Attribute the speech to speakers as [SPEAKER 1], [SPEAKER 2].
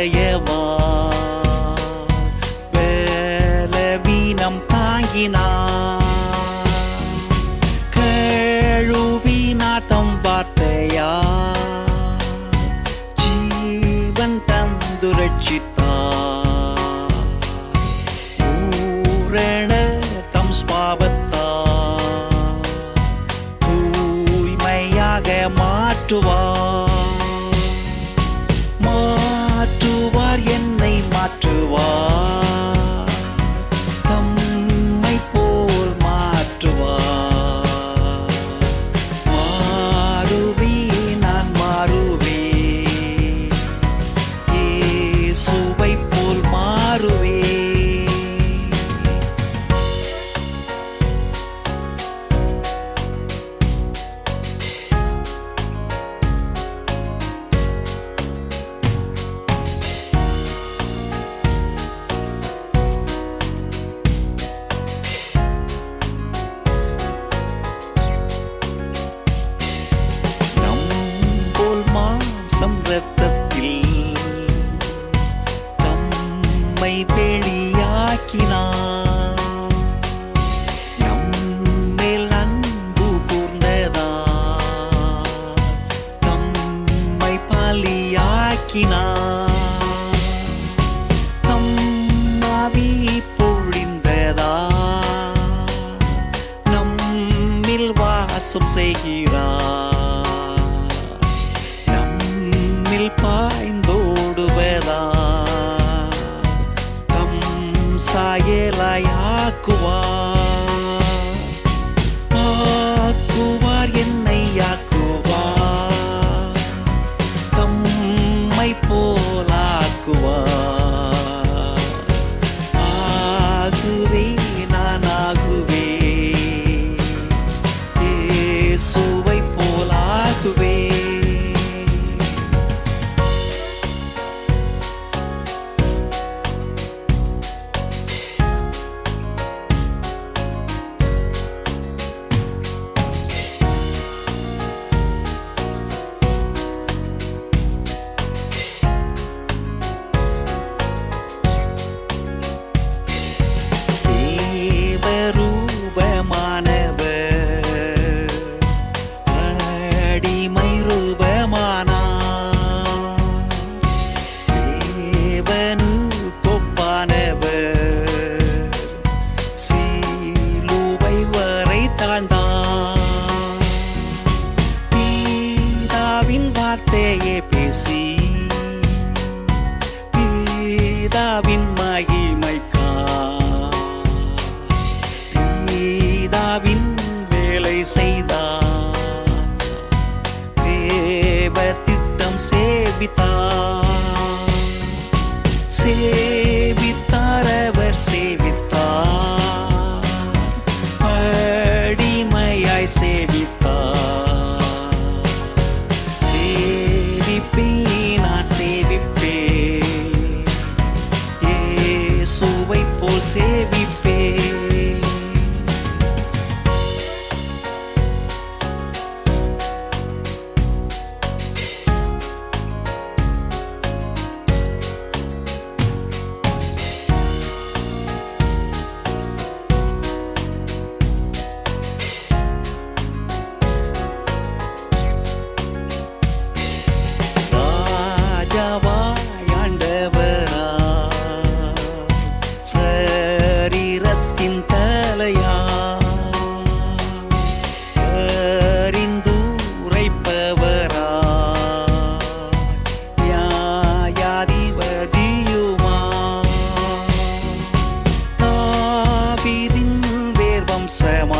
[SPEAKER 1] உடையவா பலவீனம் தாங்கினா கேழுவினா தம் வார்த்தையா ஜீவன் தந்து ரட்சித்தா பூரண தம் ஸ்வாபத்தா தூய்மையாக மாற்றுவார் இயேசுவை போல் மாறுவே. நம்போல் மாம்சம் வரை பீதாவின் வார்த்தையே பேசி பீதாவின் மகிமைக்கா பீதாவின் வேலை செய்தார் தேவ திட்டம் சேவித்தார் hacemos.